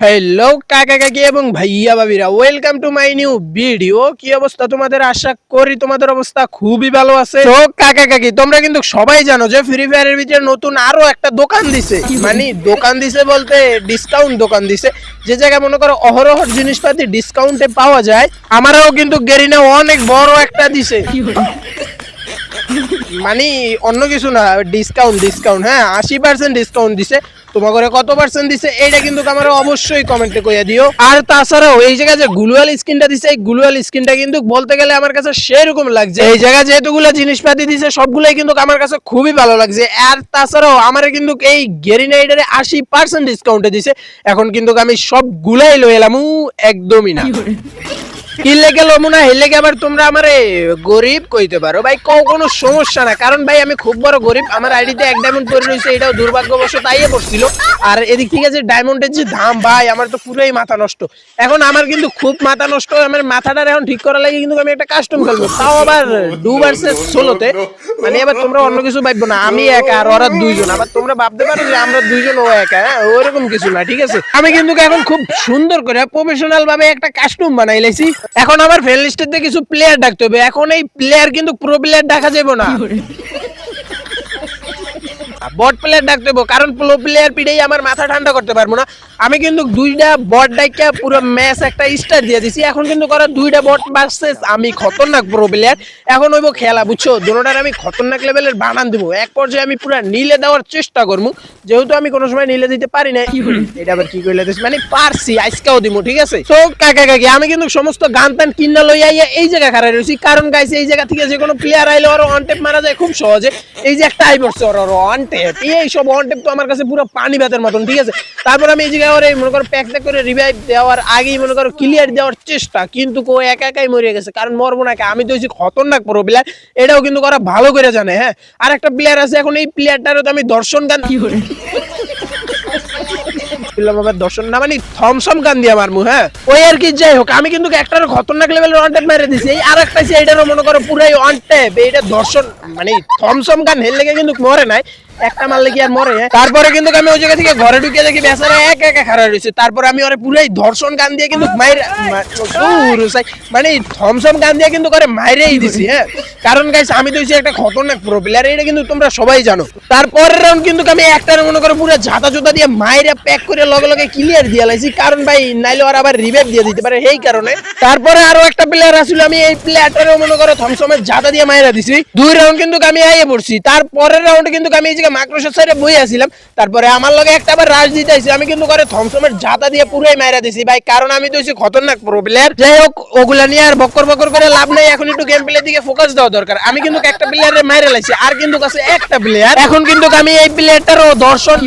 Hello কাকা কাকি এবং ভাইয়া ভাবিরা welcome to my new video কি অবস্থা তোমাদের? আশা করি তোমাদের অবস্থা খুবই ভালো আছে। তো কাকা কাকি তোমরা কিন্তু সবাই জানো যে ফ্রি ফায়ারের ভিতরে নতুন আরও একটা দোকান দিছে। মানে দোকান দিছে বলতে ডিসকাউন্ট দোকান দিছে। যে জায়গায় মনে করো অহরহ জিনিসপাতি ডিসকাউন্টে পাওয়া যায় আমারও কিন্তু গেরিনা অনেক বড় একটা দিছে। মানে অন্য কিছু না ডিসকাউন্ট ডিসকাউন্ট হ্যাঁ আশি পার্সেন্ট ডিসকাউন্ট দিছে। তোমার কত পার্সেন্ট দিছে, এইটা কিন্তু আমার অবশ্যই কমেন্টে কইয়া দিও। আর তাছাড়াও এই জায়গায় যে গ্লুয়াল স্কিনটা দিছে, এই গ্লুয়াল স্কিনটা কিন্তু বলতে গেলে আমার কাছে সেরকম লাগছে। এই জায়গায় যেহেতুগুলো জিনিসপাতি দিছে, সবগুলাই কিন্তু আমার কাছে খুবই ভালো লাগছে। আর তাছাড়াও আমার কিন্তু এই গেরিনাইডারে আশি পার্সেন্ট ডিসকাউন্টে দিছে। এখন কিন্তু আমি সবগুলাই লই এলাম একদমই না। কি লেগে লমুনা হেলে আবার তোমরা আমারে গরিব কইতে পারো। ভাই, কও কোনো সমস্যা না। কারণ ভাই, আমি খুব বড় গরিব। আমার আইডিতে এক ডায়মন্ড পড়ে রয়েছে এটাও দুর্ভাগ্যবশত আইয়ে পড়ছিল। আর এদিক থেকে যে ডায়মন্ডের যে দাম, ভাই, আমার তো পুরোই মাথা নষ্ট। এখন আমার কিন্তু খুব মাথা নষ্ট। আমার মাথাটা এখন ঠিক করা লাগে কিন্তু আমি একটা কাস্টম খেলব। তাও আবার ডু ভার্সেস ষোলোতে। মানে এবার তোমরা অন্য কিছু ভাববো না, আমি একা আর ওরা দুইজন। আবার তোমরা ভাবতে পারো যে আমরা দুইজন ও একা হ্যাঁ? ওরকম কিছু না, ঠিক আছে? আমি কিন্তু এখন খুব সুন্দর করে প্রফেশনাল ভাবে একটা কাস্টম বানাই লাইছি। এখন আমার ফ্রেন্ড লিস্টের কিছু প্লেয়ার ডাকতে হবে। এখন এই প্লেয়ার কিন্তু প্রো প্লেয়ার ডাকা যাবে না। বট প্লেয়ার ডাকতে কারণ প্রো প্লেয়ার পিড়েই আমার মাথা ঠান্ডা করতে পারব না। আমি কিন্তু দুইটা বট ডাইকা পুরো ম্যাচ একটা স্টার দিয়ে দিছি। এখন কিন্তু করা দুইটা বট ভার্সেস আমি খতরনাক প্রো প্লেয়ার এখন হইবো খেলা, বুঝছ? দুটোটার আমি খতরনাক লেভেলের বানান দিব। এক পর্যায়ে আমি পুরো নীলে দেওয়ার চেষ্টা করব। যেহেতু আমি কোনো সময় নীলে দিতে পারি না এটা আবার কি দিস মানে পারছি আজকেও দিব ঠিক আছে? তো কাকা, কাকি, আমি কিন্তু সমস্ত গান টান কিনা লই আইয়া এই জায়গা খারাপ রয়েছি কারণ গাইছে এই জায়গা থেকে যে কোনো প্লেয়ার আইলে ওর অন টেপ মারা যায় খুব সহজে। এই যে একটা আই পড়ছে, ওর অন টেপ এই সব অন টেপ তো আমার কাছে পুরো পানি ভাতের মতন ঠিক আছে? তারপর আমি এই জায়গায় ওরে মনে করো প্যাক প্যাক করে রিভাইভ দেওয়ার আগেই মনে করো ক্লিয়ার দেওয়ার চেষ্টা কিন্তু কো একা একাই মরে গেছে কারণ মরবো না আমি তো হচ্ছি খতরনাক প্রো প্লেয়ার এটাও কিন্তু করা ভালো করে জানে হ্যাঁ? আর একটা প্লেয়ার আছে এখন এই প্লেয়ারটারও তো আমি দর্শন গান আবার দর্শন না মানে থমসম গান দিয়ে মারমু হ্যাঁ? ওই আর কি যাই হোক আমি কিন্তু একটার খতরনাক লেভেলের ওয়ান ট্যাপ মেরে দিছি এই আর একটা এটারও মনে করো পুরাই ওয়ান ট্যাপ এইটা দর্শন মানে থমসম গান হেললে কিন্তু মরে নাই। একটা মারলে কি আর মরে হ্যাঁ? তারপরে কিন্তু আমি ওই জায়গা থেকে ঘরে ঢুকে দেখি বেচারা এক একা রয়েছে। তারপরে আমি ওরে পুরাই ধর্ষণ গান দিয়ে কিন্তু মানে থমসম গান দিয়ে কিন্তু করে মাইরেই দিছি হ্যাঁ? কারণ গাইস আমি তো একটা খতরনাক প্রো প্লেয়ার এটা কিন্তু তোমরা সবাই জানো। তারপরের রাউন্ড কিন্তু আমি একটার মনে করো পুরো ঝাঁটা জুতা দিয়ে মাইরা প্যাক করে লগে লগে ক্লিয়ার দিয়ে লাইছি। কারণ ভাই, নাইলে ওরা আবার রিভাইভ দিয়ে দিতে পারে এই কারণে। তারপরে আরও একটা প্লেয়ার আসলে, আমি এই প্লেয়ারটারও মনে করো থমসমের ঝাঁটা দিয়ে মাইরা দিছি। দুই রাউন্ড কিন্তু আমি আইয়ে পড়ছি। তারপরের রাউন্ডে কিন্তু আমি এই জায়গায় মাইক্রোসফট সাইডে বই আসছিলাম তারপরে আমার লগে একটা আবার রাশ দিতে আইছি আমি কিন্তু করে থমসমের জাতা দিয়ে পুরোই মাইরা দিছি। ভাই কারণ আমি তো হচ্ছি খতরনাক প্রো প্লেয়ার যাই হোক ওগুলা নিয়ে আর বকর বকর করে লাভ নাই। এখন একটু গেম প্লে দিকে ফোকাস দেওয়া দরকার। আমি কিন্তু একটা প্লেয়ারে মাইরা লাইছি আর কিন্তু কাছে একটা প্লেয়ার এখন কিন্তু আমি এই প্লেয়ারটারও দর্শন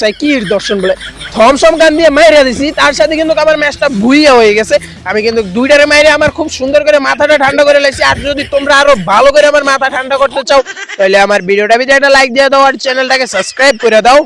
সাই কি দর্শন বলে? থমসম গান দিয়ে মাইরা দিছি, তার সাথে কিন্তু আমার ম্যাচটা ভুইয়া হয়ে গেছে। আমি কিন্তু দুইটারে মাইরে আমার খুব সুন্দর করে মাথাটা ঠান্ডা করে লাইছি। আর যদি তোমরা আরও ভালো করে আমার মাথা ঠান্ডা করতে চাও, তাহলে আমার ভিডিওটা ভিডিও একটা লাইক দিয়ে দাও আর চ্যানেলটাকে সাবস্ক্রাইব করে দাও।